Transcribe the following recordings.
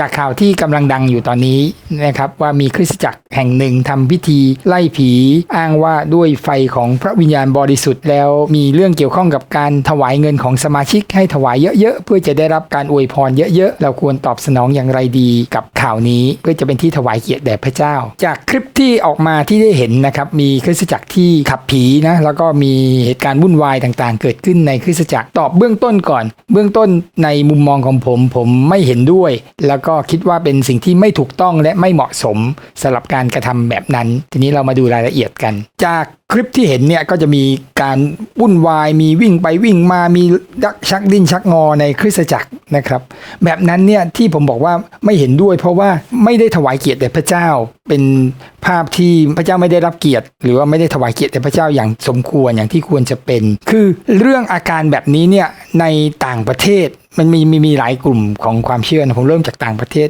จากข่าวที่กำลังดังอยู่ตอนนี้นะครับว่ามีคริสตจักรแห่งหนึ่งทำพิธีไล่ผีอ้างว่าด้วยไฟของพระวิญญาณบริสุทธิ์แล้วมีเรื่องเกี่ยวข้องกับการถวายเงินของสมาชิกให้ถวายเยอะๆ เพื่อจะได้รับการอวยพรเยอะๆ เราควรตอบสนองอย่างไรดีกับข่าวนี้ เพื่อจะเป็นที่ถวายเกียรติแด่พระเจ้า จากคลิปที่ออกมาที่ได้เห็นนะครับมีคริสตจักรที่ขับผีนะแล้วก็มีเหตุการณ์วุ่นวายต่างๆ เกิดขึ้นในคริสตจักรตอบเบื้องต้นก่อน เบื้องต้นในมุมมองของผมผมไม่เห็นด้วย แล้วก็คิดว่าเป็นสิ่งที่ไม่ถูกต้องและไม่เหมาะสมสำหรับการการะทำแบบนั้น ทีนี้เรามาดูรายละเอียดกัน จากคลิปที่เห็นเนี่ยก็จะมีการวุ่นวายมีวิ่งไปวิ่งมามีดักชักดิ้นชักงอในคริสตจักรนะครับ แบบนั้นเนี่ยที่ผมบอกว่าไม่เห็นด้วย เพราะว่าไม่ได้ถวายเกียรติแด่พระเจ้า เป็นภาพที่พระเจ้าไม่ได้รับเกียรติ หรือว่าไม่ได้ถวายเกียรติแด่พระเจ้าอย่างสมควรอย่างที่ควรจะเป็น คือเรื่องอาการแบบนี้เนี่ยในต่างประเทศ มันมีมีมีหลายกลุ่มของความเชื่อนะผมเริ่มจากต่างประเทศ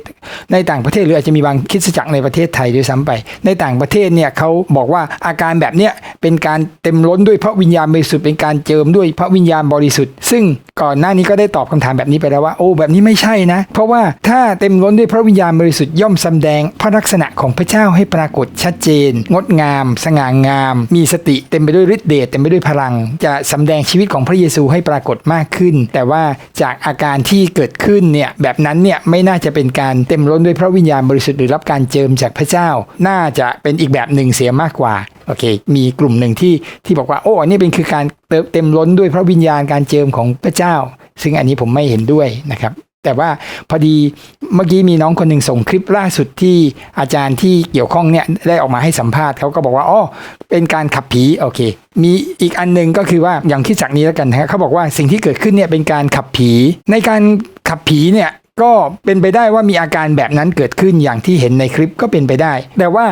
ในต่างประเทศหรืออาจจะมีบางคริสจักรในประเทศไทยด้วยซ้ำไป ในต่างประเทศเนี่ยเขาบอกว่าอาการแบบเนี้ย เป็นการเต็มล้นด้วยพระวิญญาณบริสุทธิ์เป็นการเจิมด้วยพระวิญญาณบริสุทธิ์ ซึ่งก่อนหน้านี้ก็ได้ตอบคำถามแบบนี้ไปแล้วว่าโอ้แบบนี้ไม่ใช่นะ เพราะว่าถ้าเต็มล้นด้วยพระวิญญาณบริสุทธิ์ย่อมสำแดง พระลักษณะของพระเจ้าให้ปรากฏชัดเจน งดงาม สง่างาม มีสติเต็มไปด้วยฤทธิ์เดชเต็มไปด้วยพลัง จะสำแดงชีวิตของพระเยซูให้ปรากฏมากขึ้น แต่ว่าจากอาการที่เกิดขึ้นเนี่ยแบบนั้นเนี่ยไม่น่าจะเป็นการเต็มล้นด้วยพระวิญญาณบริสุทธิ์หรือรับการเจิมจากพระเจ้า น่าจะเป็นอีกแบบหนึ่งเสียมากกว่าโอเค มีกลุ่มหนึ่งที่ที่บอกว่าโอ้อันนี้เป็นคือการเติมเต็มล้นด้วยพระวิญญาณการเจิมของพระเจ้า ซึ่งอันนี้ผมไม่เห็นด้วยนะครับแต่ว่าพอดีเมื่อกี้มีน้องคนหนึ่งส่งคลิปล่าสุดที่อาจารย์ที่เกี่ยวข้องเนี่ยได้ออกมาให้สัมภาษณ์เขาก็บอกว่าอ๋อเป็นการขับผีโอเค มีอีกอันหนึ่งก็คือว่าอย่างที่จากนี้แล้วกันนะเขาบอกว่าสิ่งที่เกิดขึ้นเนี่ยเป็นการขับผี ในการขับผีเนี่ย ก็เป็นไปได้ว่ามีอาการแบบนั้นเกิดขึ้นอย่างที่เห็นในคลิปก็เป็นไปได้ แต่ว่า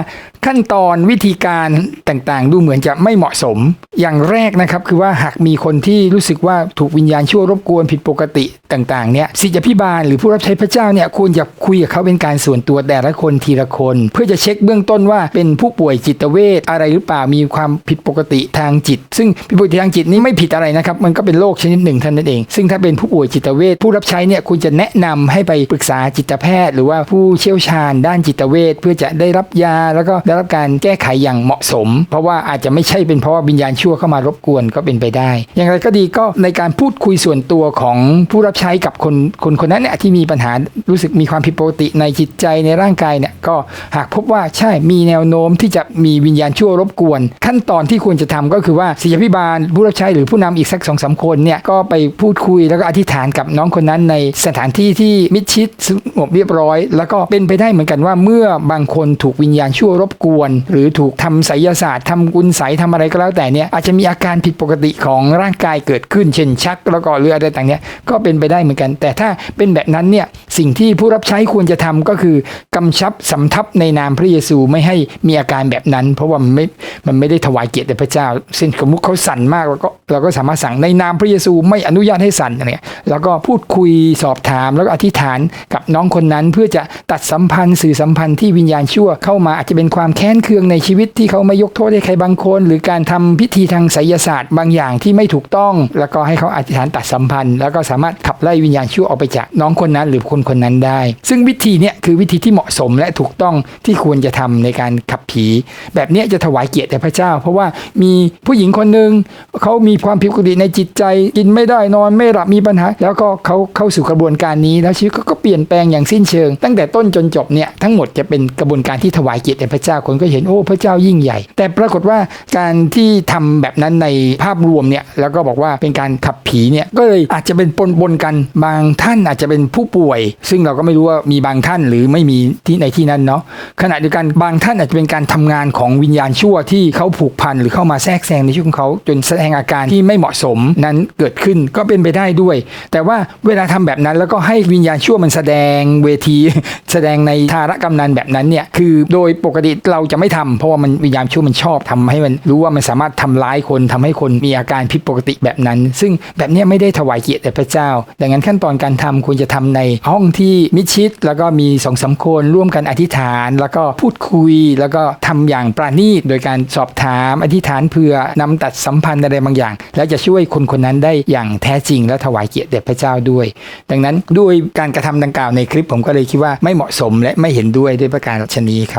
ขั้นตอนวิธีการต่างๆ ดูเหมือนจะไม่เหมาะสม อย่างแรกนะครับคือว่าหากมีคนที่รู้สึกว่าถูกวิญญาณชั่วรบกวนผิดปกติต่างๆเนี่ยศิษยพิบาลหรือผู้รับใช้พระเจ้าเนี่ยควรจะคุยกับเขาเป็นการส่วนตัวแต่ละคนทีละคน เพื่อจะเช็คเบื้องต้นว่าเป็นผู้ป่วยจิตเวชอะไรหรือเปล่ามีความผิดปกติทางจิต ซึ่งผิดปกติทางจิตนี้ไม่ผิดอะไรนะครับ มันก็เป็นโรคชนิดหนึ่งเท่านั้นเอง ซึ่งถ้าเป็นผู้ป่วยจิตเวชผู้รับใช้เนี่ยควรจะแนะนำให้ไปปรึกษาจิตแพทย์ หรือว่าผู้เชี่ยวชาญด้านจิตเวชเพื่อจะได้รับยาแล้วก็ได้รับการแก้ไขอย่างเหมาะสม เพราะว่าอาจจะไม่ใช่เป็นเพราะว่าวิญญาณชั่วเข้ามารบกวนก็เป็นไปได้ อย่างไรก็ดีก็ในการพูดคุยส่วนตัวของผู้รับใช้กับคนคนคนนั้นเนี่ยที่มีปัญหารู้สึกมีความผิดปกติในจิตใจในร่างกายเนี่ยก็หากพบว่าใช่มีแนวโน้มที่จะมีวิญญาณชั่วรบกวน ขั้นตอนที่ควรจะทำก็คือว่าศิษยาพิบาลผู้รับใช้หรือผู้นำอีกสักสองสามคนเนี่ยก็ไปพูดคุยแล้วก็อธิษฐานกับน้องคนนั้นในสถานที่ที่มิดชิดสงบเรียบร้อย แล้วก็เป็นไปได้เหมือนกันว่าเมื่อบางคนถูกวิญญาณชั่วรบกวน หรือถูกทำไสยศาสตร์ทำกุญไสทำอะไรก็แล้วแต่เนี่ยอาจจะมีอาการผิดปกติของร่างกายเกิดขึ้น เช่นชักแล้วก็เลือดอะไรต่างเนี้ยก็เป็นไปได้เหมือนกัน แต่ถ้าเป็นแบบนั้นเนี่ย สิ่งที่ผู้รับใช้ควรจะทำก็คือกำชับสำทับในนามพระเยซูไม่ให้มีอาการแบบนั้น เพราะว่ามันไม่มันไม่ได้ถวายเกียรติแด่พระเจ้าเช่นสมมติเขาสั่นมากเราก็เราก็สามารถสั่งในนามพระเยซูไม่อนุญาตให้สั่นอะไรเงี้ยแล้วก็พูดคุยสอบถามแล้วก็อธิษฐานกับน้องคนนั้นเพื่อจะตัดสัมพันธ์สื่อสัมพันธ์ที่วิญญาณชั่วเข้ามาอาจจะเป็นความแค้นเคืองในชีวิตที่เขาไม่ยกโทษให้ใครบางคน หรือการทำพิธีทางไสยศาสตร์บางอย่างที่ไม่ถูกต้อง แล้วก็ให้เขาอธิษฐานตัดสัมพันธ์ แล้วก็สามารถขับไล่วิญญาณชั่วออกไปจากน้องคนนั้น หรือคนคนนั้นได้ ซึ่งวิธีเนี้ยคือวิธีที่เหมาะสมและถูกต้องที่ควรจะทำในการขับผี แบบเนี้ยจะถวายเกียรติแด่พระเจ้า เพราะว่ามีผู้หญิงคนหนึ่งเขามีความผิดปกติในจิตใจ กินไม่ได้นอนไม่หลับมีปัญหา แล้วก็เขาเข้าสู่กระบวนการนี้ แล้วชีวิตก็เปลี่ยนแปลงอย่างสิ้นเชิง ตั้งแต่ต้นจนจบเนี่ยทั้งหมดจะเป็นกระบวนการที่ถวายเกียรติแด่พระเจ้าคนก็เห็นโอ้พระเจ้ายิ่งใหญ่ แต่ปรากฏว่าการที่ทำแบบนั้นในภาพรวมเนี่ยแล้วก็บอกว่าเป็นการขับผีเนี่ยก็เลยอาจจะเป็นปนปนกันบางท่านอาจจะเป็นผู้ป่วยซึ่งเราก็ไม่รู้ว่ามีบางท่านหรือไม่มีที่ในที่นั้นเนาะขณะเดียวกันบางท่านอาจจะเป็นการทำงานของวิญญาณชั่วที่เขาผูกพันหรือเข้ามาแทรกแซงในชีวิตของเขาจนแสดงอาการที่ไม่เหมาะสมนั้นเกิดขึ้นก็เป็นไปได้ด้วย แต่ว่าเวลาทำแบบนั้นแล้วก็ให้วิญญาณชั่วมันแสดงเวที แสดงในทารกำนันแบบนั้นเนี่ยคือโดยปกติเราจะไม่ทำเพราะว่ามันวิญญาณชั่วมันชอบทำให้มันรู้ว่ามันสามารถทำร้ายคนทำให้คนมีอาการผิดปกติแบบนั้น ซึ่งแบบนี้ไม่ได้ถวายเกียรติแด่พระเจ้า ดังนั้นขั้นตอนการทำควรจะทำในห้ององที่มิชิด แล้วก็มีสองสามคนร่วมกันอธิษฐาน แล้วก็พูดคุย แล้วก็ทำอย่างปราณีตโดยการสอบถามอธิษฐานเพื่อนำตัดสัมพันธ์อะไรบางอย่าง แล้วจะช่วยคนคนนั้นได้อย่างแท้จริง และถวายเกียรติแด่พระเจ้าด้วย ดังนั้นด้วยการกระทำดังกล่าวในคลิปผมก็เลยคิดว่าไม่เหมาะสมและไม่เห็นด้วยด้วยประการชนีครับ